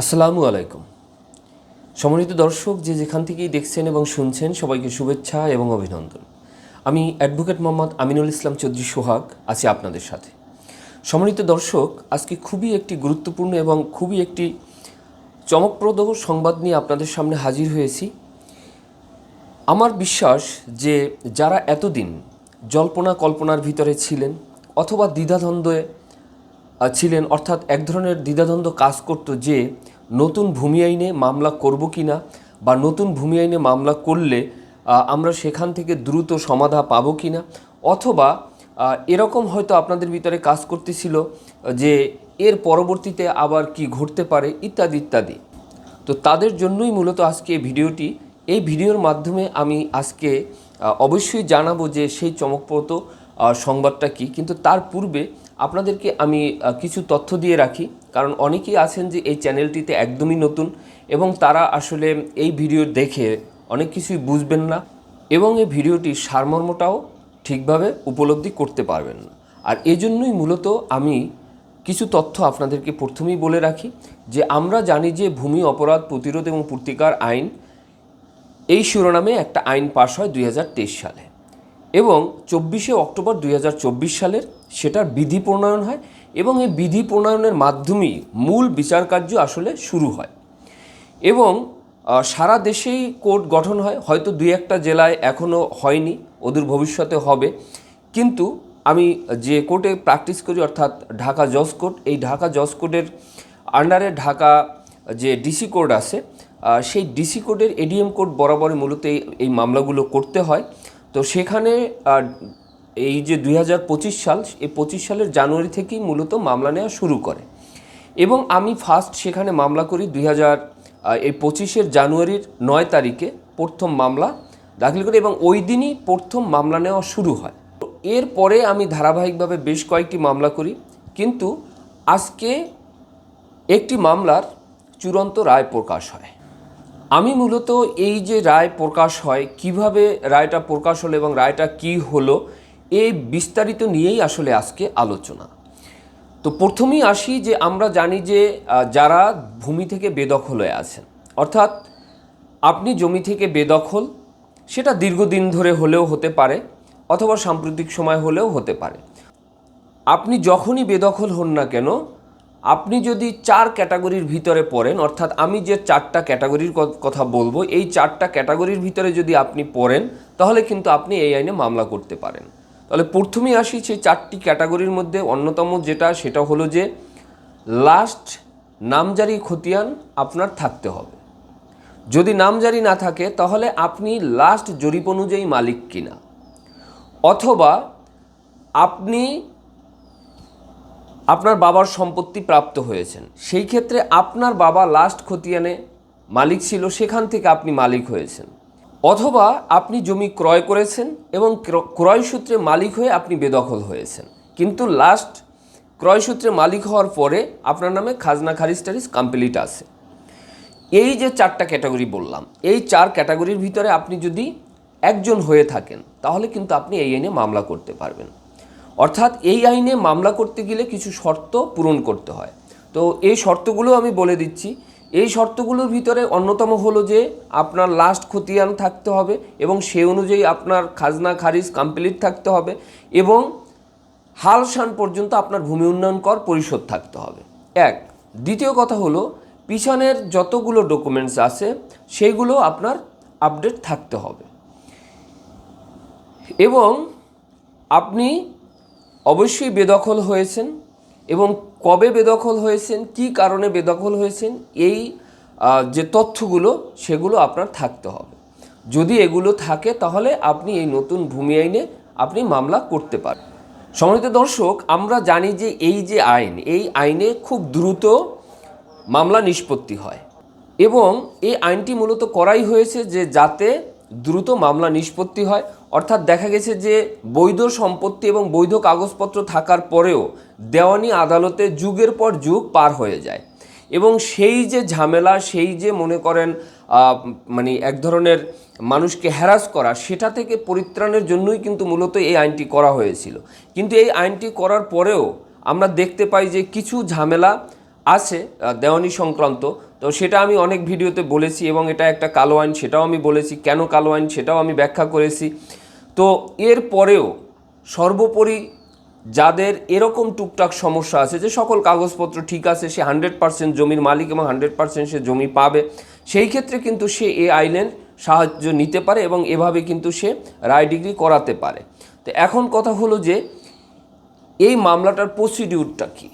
আসসালামু আলাইকুম। সম্মানিত দর্শক, যে যেখান থেকেই দেখছেন এবং শুনছেন, সবাইকে শুভেচ্ছা এবং অভিনন্দন। আমি অ্যাডভোকেট মোহাম্মদ আমিনুল ইসলাম চৌধুরী সোহাগ, আছি আপনাদের সাথে। সম্মানিত দর্শক, আজকে খুবই একটি গুরুত্বপূর্ণ এবং খুবই একটি চমকপ্রদ সংবাদ নিয়ে আপনাদের সামনে হাজির হয়েছি। আমার বিশ্বাস যে যারা এতদিন জল্পনা কল্পনার ভিতরে ছিলেন অথবা দ্বিধাদ্বন্দ্বে ছিলেন, অর্থাৎ এক ধরনের দ্বিধাদ্বন্দ্ব কাজ করত যে, নতুন ভূমি আইনে মামলা করব কি না বা নতুন ভূমি আইনে মামলা করলে আমরা সেখান থেকে দ্রুত সমাধা পাবো কি না অথবা এরকম হয়তো আপনাদের ভিতরে কাজ করতেছিল যে, এর পরবর্তীতে আবার কি ঘটতে পারে, ইত্যাদি ইত্যাদি। তো তাদের জন্যই মূলত আজকে ভিডিওটি। এই ভিডিওর মাধ্যমে আমি আজকে অবশ্যই জানাব যে সেই চমকপ্রদ সংবাদটা কি। কিন্তু তার পূর্বে আপনাদেরকে আমি কিছু তথ্য দিয়ে রাখি। কারণ অনেকেই আছেন যে এই চ্যানেলটিতে একদমই নতুন এবং তারা আসলে এই ভিডিও দেখে অনেক কিছুই বুঝবেন না এবং এই ভিডিওটির সারমর্মটাও ঠিকভাবে উপলব্ধি করতে পারবেন না। আর এজন্যই মূলত আমি কিছু তথ্য আপনাদেরকে প্রথমেই বলে রাখি যে আমরা জানি যে ভূমি অপরাধ প্রতিরোধ এবং প্রতিকার আইন এই শিরোনামে একটা আইন পাশ হয় দুই হাজার তেইশ সালে এবং চব্বিশে অক্টোবর দুই হাজার চব্বিশ সালের সেটার বিধি প্রণয়ন হয় এবং এই বিধি প্রণয়নের মাধ্যমেই মূল বিচার কার্য আসলে শুরু হয়। এবং সারা দেশেই কোর্ট গঠন হয়। হয়তো দুই একটা জেলায় এখনও হয়নি, ওদের ভবিষ্যতে হবে। কিন্তু আমি যে কোর্টে প্র্যাকটিস করি, অর্থাৎ ঢাকা জজ কোর্ট, এই ঢাকা জজ কোর্টের আন্ডারে ঢাকা যে ডিসি কোর্ট আছে সেই ডিসি কোর্টের এডিএম কোর্ট বরাবরই মূলত এই মামলাগুলো করতে হয়। তো সেখানে এই যে দুই হাজার পঁচিশ সাল, এই পঁচিশ সালের জানুয়ারি থেকেই মূলত মামলা নেওয়া শুরু করে। এবং আমি ফার্স্ট সেখানে মামলা করি দুই হাজার এই পঁচিশের জানুয়ারির নয় তারিখে প্রথম মামলা দাখিল করি এবং ওই দিনই প্রথম মামলা নেওয়া শুরু হয়। এরপরে আমি ধারাবাহিকভাবে বেশ কয়েকটি মামলা করি, কিন্তু আজকে একটি মামলার চূড়ান্ত রায় প্রকাশ হয়। আমি মূলত এই যে রায় প্রকাশ হয়, কীভাবে রায়টা প্রকাশ হলো এবং রায়টা কি হলো এই বিস্তারিত নিয়েই আসলে আজকে আলোচনা। তো প্রথমেই আসি যে আমরা জানি যে যারা ভূমি থেকে বেদখল হয়ে আছেন, অর্থাৎ আপনি জমি থেকে বেদখল, সেটা দীর্ঘদিন ধরে হলেও হতে পারে, অথবা সাম্প্রতিক সময় হলেও হতে পারে। আপনি যখনই বেদখল হন না কেন, আপনি যদি চার ক্যাটাগরির ভিতরে পড়েন, অর্থাৎ আমি যে চারটা ক্যাটাগরির কথা বলব, এই চারটা ক্যাটাগরির ভিতরে যদি আপনি পড়েন, তাহলে কিন্তু আপনি এই আইনে মামলা করতে পারেন। তাহলে প্রথমেই আসি সেই চারটি ক্যাটাগরির মধ্যে। অন্যতম যেটা, সেটা হলো যে লাস্ট নামজারি খতিয়ান আপনার থাকতে হবে। যদি নামজারি না থাকে, তাহলে আপনি লাস্ট জরিপ অনুযায়ী মালিক কিনা? অথবা আপনি আপনার বাবার সম্পত্তি প্রাপ্ত হয়েছেন, সেই ক্ষেত্রে আপনার বাবা লাস্ট খতিয়ানে মালিক ছিল, সেখান থেকে আপনি মালিক হয়েছেন। অথবা আপনি জমি ক্রয় করেছেন এবং ক্র- ক্রয় সূত্রে মালিক হয়ে আপনি বেদখল হয়েছেন। কিন্তু লাস্ট ক্রয় সূত্রে মালিক হওয়ার পরে আপনার নামে খাজনা খারিজ টারিজ কমপ্লিট আছে। এই যে চারটা ক্যাটাগরি বললাম, এই চার ক্যাটাগরির ভিতরে আপনি যদি একজন হয়ে থাকেন, তাহলে কিন্তু আপনি এই আইনে মামলা করতে পারবেন। অর্থাৎ এই আইনে মামলা করতে গেলে কিছু শর্ত পূরণ করতে হয়। তো এই শর্তগুলো আমি বলে দিচ্ছি এই শর্তগুলোর ভিতরে অন্যতম হলো যে আপনার লাস্ট খতিয়ান থাকতে হবে এবং সে অনুযায়ী আপনার খাজনা, খারিজ কমপ্লিট থাকতে হবে এবং হাল শান পর্যন্ত আপনার ভূমি উন্নয়ন কর পরিশোধ থাকতে হবে। এক। দ্বিতীয় কথা হলো, পিছনের যতগুলো ডকুমেন্টস আছে সেইগুলো আপনার আপডেট থাকতে হবে। এবং আপনি অবশ্যই বেদখল হয়েছেন এবং কবে বেদখল হয়েছেন, কি কারণে বেদখল হয়েছেন, এই যে তথ্যগুলো, সেগুলো আপনার থাকতে হবে। যদি এগুলো থাকে, তাহলে আপনি এই নতুন ভূমি আইনে আপনি মামলা করতে পারেন। সম্মানিত দর্শক, আমরা জানি যে এই যে আইন, এই আইনে খুব দ্রুত মামলা নিষ্পত্তি হয়। এবং এই আইনটি মূলত করাই হয়েছে যে যাতে দ্রুত মামলা নিষ্পত্তি হয়। অর্থাৎ দেখা গেছে যে বৈধ সম্পত্তি এবং বৈধ কাগজপত্র থাকার পরেও দেওয়ানি আদালতে যুগের পর যুগ পার হয়ে যায়। এবং সেই যে ঝামেলা, সেই যে মনে করেন মানে এক ধরনের মানুষকে হ্যারাস করা, সেটা থেকে পরিত্রাণের জন্যই কিন্তু মূলত এই আইনটি করা হয়েছিল। কিন্তু এই আইনটি করার পরেও আমরা দেখতে পাই যে কিছু ঝামেলা আছে দেওয়ানি সংক্রান্ত। তো সেটা আমি অনেক ভিডিওতে বলেছি এবং এটা একটা কালো আইন, সেটাও আমি বলেছি। কেন কালো আইন, সেটাও আমি ব্যাখ্যা করেছি। তো এর পরেও সর্বোপরি যাদের এরকম টুকটাক সমস্যা আছে, যে সকল কাগজপত্র ঠিক আছে, সে হান্ড্রেড পার্সেন্ট জমির মালিক এবং হান্ড্রেড পার্সেন্ট সে জমি পাবে, সেই ক্ষেত্রে কিন্তু সে এ আইনের সাহায্য নিতে পারে এবং এভাবে কিন্তু সে রায় ডিগ্রি করাতে পারে। তো এখন কথা হলো যে, এই মামলাটার প্রসিডিউরটা কী?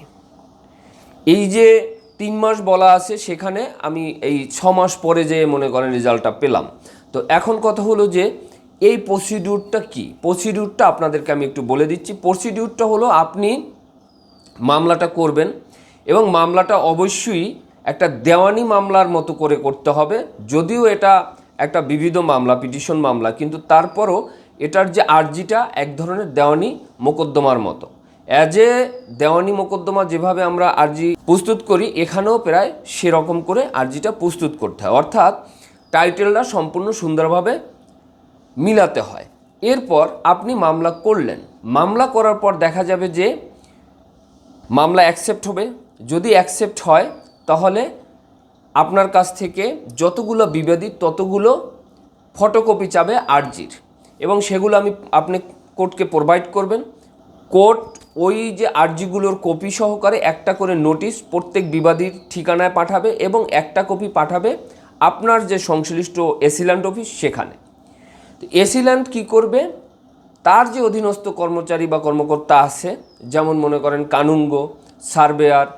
এই যে তিন মাস বলা আছে, সেখানে আমি এই ছ মাস পরে যে মনে করেন রেজাল্টটা পেলাম। তো এখন কথা হলো যে, এই প্রসিডিউরটা কি? প্রসিডিউরটা আপনাদেরকে আমি একটু বলে দিচ্ছি। প্রসিডিউরটা হলো আপনি মামলাটা করবেন এবং মামলাটা অবশ্যই একটা দেওয়ানি মামলার মতো করে করতে হবে। যদিও এটা একটা বিবিধ মামলা, পিটিশন মামলা, কিন্তু তারপরও এটার যে আর্জিটা এক ধরনের দেওয়ানি, মোকদ্দমার মতো। অ্যাজ এ দেওয়ানি মোকদ্দমা যেভাবে আমরা আর্জি প্রস্তুত করি, এখানেও প্রায় সেরকম করে আর্জিটা প্রস্তুত করতে হয়। অর্থাৎ টাইটেলটা সম্পূর্ণ সুন্দরভাবে মিলাতে হয়। এরপর আপনি মামলা করলেন। মামলা করার পর দেখা যাবে যে মামলা অ্যাকসেপ্ট হবে। যদি অ্যাকসেপ্ট হয়, তাহলে আপনার কাছ থেকে যতগুলো বিবাদী, ততগুলো ফটোকপি চাবে আর্জির। এবং সেগুলো আমি আপনি কোর্টকে প্রোভাইড করবেন। কোর্ট ওই যে আর্জিগুলোর কপি সহকারে একটা করে নোটিশ প্রত্যেক বিবাদীর ঠিকানায় পাঠাবে এবং একটা কপি পাঠাবে আপনার যে সংশ্লিষ্ট এসিল্যান্ড অফিস সেখানে। তো এসিল্যান্ড কী করবে? তার যে অধীনস্থ কর্মচারী বা কর্মকর্তা আছে, যেমন মনে করেন কানুঙ্গ সার্ভেয়ার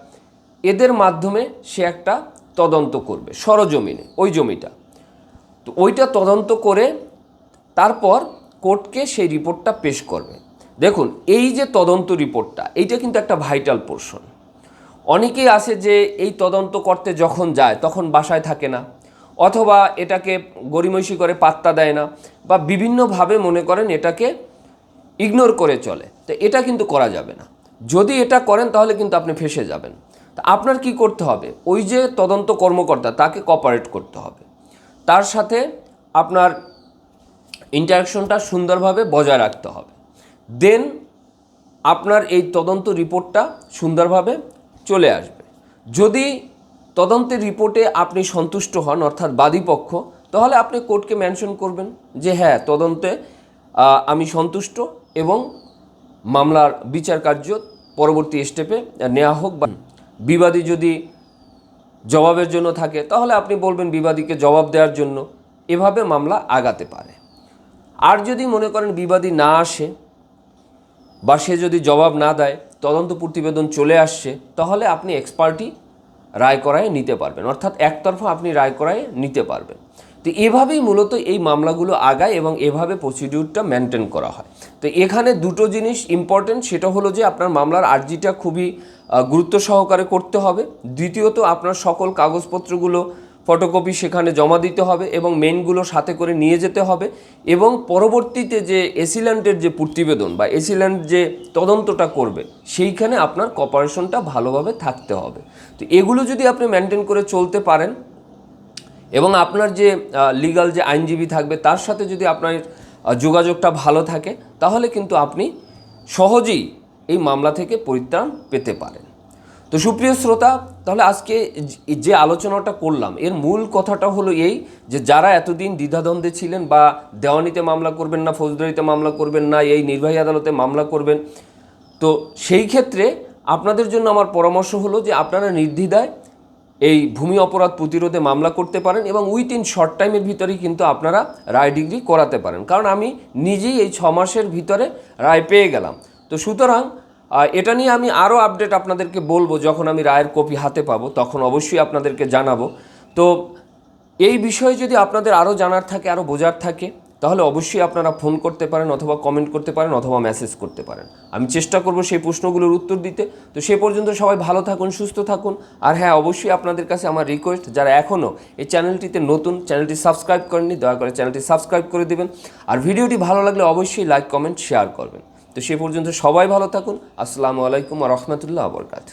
এদের মাধ্যমে সে একটা তদন্ত করবে, সরজমিনে, ওই জমিটা। তো ওইটা তদন্ত করে তারপর কোর্টকে সেই রিপোর্টটা পেশ করবে। দেখুন, এই যে তদন্ত রিপোর্টটা, এইটা কিন্তু একটা ভাইটাল পোর্শন। অনেকেই আছে যে এই তদন্ত করতে যখন যায়, তখন বাসায় থাকে না, অথবা এটাকে গরিমসি করে পাত্তা দেয় না, বা বিভিন্নভাবে মনে করেন এটাকে ইগনোর করে চলে। তো এটা কিন্তু করা যাবে না। যদি এটা করেন, তাহলে কিন্তু আপনি ফেসে যাবেন। তা আপনার কি করতে হবে? ওই যে তদন্ত কর্মকর্তা, তাকে কপারেট করতে হবে। তার সাথে আপনার ইন্টারাকশনটা সুন্দরভাবে বজায় রাখতে হবে। দেন আপনার এই তদন্ত রিপোর্টটা সুন্দরভাবে চলে আসবে। যদি তদন্তের রিপোর্টে আপনি সন্তুষ্ট হন, অর্থাৎ বাদীপক্ষ, তাহলে আপনি কোর্টকে মেনশন করবেন যে হ্যাঁ তদন্তে আমি সন্তুষ্ট এবং মামলার বিচার কার্য পরবর্তী স্টেপে নেওয়া হোক বা বিবাদী যদি জবাবের জন্য থাকে, তাহলে আপনি বলবেন বিবাদীকে জবাব দেওয়ার জন্য। এভাবে মামলা আগাতে পারে। আর যদি মনে করেন বিবাদী না আসে বা সে যদি জবাব না দেয়, তদন্ত প্রতিবেদন চলে আসছে, তাহলে আপনি এক্সপার্টি রায় করায় নিতে পারবেন। অর্থাৎ একতরফা আপনি রায় করায় নিতে পারবেন। তো এভাবেই মূলত এই মামলাগুলো আগায় এবং এভাবে প্রসিডিউরটা মেনটেন করা হয়। তো এখানে দুটো জিনিস ইম্পর্টেন্ট সেটা হলো যে আপনার মামলার আর্জিটা খুবই গুরুত্ব সহকারে করতে হবে। দ্বিতীয়ত, আপনার সকল কাগজপত্রগুলো ফটোকপি সেখানে জমা দিতে হবে এবং মেনগুলো সাথে করে নিয়ে যেতে হবে এবং পরবর্তীতে যে এসিল্যান্ডের যে প্রতিবেদন বা এসিল্যান্ড যে তদন্তটা করবে, সেইখানে আপনার কপারেশনটা ভালোভাবে থাকতে হবে। তো এগুলো যদি আপনি মেনটেন করে চলতে পারেন এবং আপনার যে লিগাল যে আইনজীবী থাকবে, তার সাথে যদি আপনার যোগাযোগটা ভালো থাকে, তাহলে কিন্তু আপনি সহজেই এই মামলা থেকে পরিত্রাণ পেতে পারেন। তো সুপ্রিয় শ্রোতা, তাহলে আজকে যে- আলোচনাটা করলাম, এর মূল কথাটা হলো এই যে যারা এতদিন দ্বিধাদ্বন্দ্বে ছিলেন বা দেওয়ানিতে মামলা করবেন না, ফৌজদারিতে মামলা করবেন না, এই নির্বাহী আদালতে মামলা করবেন, তো সেই ক্ষেত্রে আপনাদের জন্য আমার পরামর্শ হলো যে আপনারা নির্দ্বিধায় এই ভূমি অপরাধ প্রতিরোধে মামলা করতে পারেন এবং উইথিন শর্ট টাইমের ভিতরেই কিন্তু আপনারা রায় ডিগ্রি করাতে পারেন। কারণ আমি নিজেই এই ছ মাসের ভিতরে রায় পেয়ে গেলাম। তো সুতরাং এটা নিয়ে আমি আরও আপডেট আপনাদেরকে বলব যখন আমি রায়ের কপি হাতে পাবো, তখন অবশ্যই আপনাদেরকে জানাব। তো এই বিষয়ে যদি আপনাদের আরও জানার থাকে আরও বোঝার থাকে, তাহলে অবশ্যই আপনারা ফোন করতে পারেন অথবা কমেন্ট করতে পারেন অথবা মেসেজ করতে পারেন। আমি চেষ্টা করব সেই প্রশ্নগুলোর উত্তর দিতে। তো সে পর্যন্ত সবাই ভালো থাকুন, সুস্থ থাকুন। আর হ্যাঁ অবশ্যই আপনাদের কাছে আমার রিকোয়েস্ট যারা এখনও এই চ্যানেলটিতে নতুন চ্যানেলটি সাবস্ক্রাইব করেননি, দয়া করে চ্যানেলটি সাবস্ক্রাইব করে দেবেন। আর ভিডিওটি ভালো লাগলে অবশ্যই লাইক কমেন্ট শেয়ার করবেন। তো সে পর্যন্ত সবাই ভালো থাকুন। আসসালামু আলাইকুম রহমতুল্লাহ আবরকাত